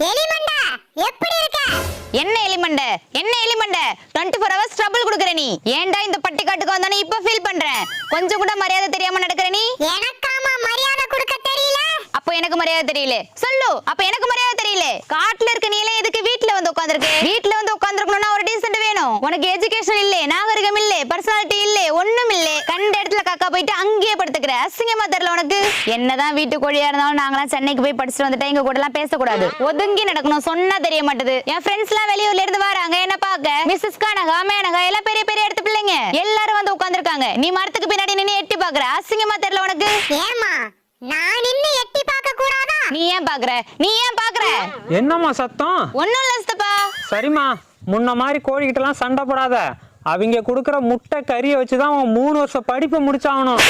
எலிமண்டா எப்படி இருக்க? என்ன எலிமண்ட? என்ன எலிமண்ட? டுவெண்ட்டி ஃபோர் ஹவர்ஸ் ட்ரபிள் கொடுக்குற நீ. ஏன்டா இந்த பட்டிக்காட்டுக்கு வந்தானே இப்ப ஃபீல் பண்றேன் கொஞ்சம் கூட மரியாதை தெரியாம நடக்கிற நீ? எனக்காமா மரியாதை கொடுக்க தெரியல? அப்போ எனக்கு மரியாதை தெரியல. சொல்லு அப்ப எனக்கு மரியாதை தெரியல. காட்டுல இருக்க நீல எதுக்கு வீட்ல வந்து உட்கார்ந்திருக்க? வீட்ல வந்து உட்கார்ந்திருக்கணும்னா ஒரு டீசென்ட் வேணும். உனக்கு எஜுகேஷன் இல்ல நாகரிகம் இல்ல பர்சனாலிட்டி இல்ல ஒண்ணும் இல்ல கண்ட காக்கா போயிட்டு அங்கேயே படுத்துக்கிற. அசிங்கமா தெரியல உனக்கு? என்னதான் வீட்டு கோழியா இருந்தாலும் நாங்களாம் சென்னைக்கு போய் படிச்சுட்டு வந்துட்டா எங்க கூட எல்லாம் பேசக்கூடாது. ஒதுங்கி நடக்கணும் சொன்னா தெரிய மாட்டுது. என் ஃப்ரெண்ட்ஸ் எல்லாம் வெளியூர்ல இருந்து வராங்க. என்ன பாக்க மிஸ்ஸஸ் கானகா மேனகா எல்லாம் பெரிய பெரிய இடத்து பிள்ளைங்க. எல்லாரும் வந்து உட்கார்ந்திருக்காங்க. நீ மரத்துக்கு பின்னாடி நின்னு எட்டி பாக்குற அசிங்கமா தெரியல உனக்கு? ஏமா நான் நின்னு எட்டி பார்க்க கூடாதா? நீ ஏன் பாக்குற நீ ஏன் பாக்குற என்னம்மா சத்தம்? ஒண்ணும் இல்ல சித்தப்பா. சரிம்மா முன்ன மாதிரி கோழிக்கிட்டலாம் சண்டை போடாத. அவங்க கொடுக்குற முட்டை கறியை வச்சு தான் அவன் மூணு வருஷம் படிப்பை முடிச்சாகணும்.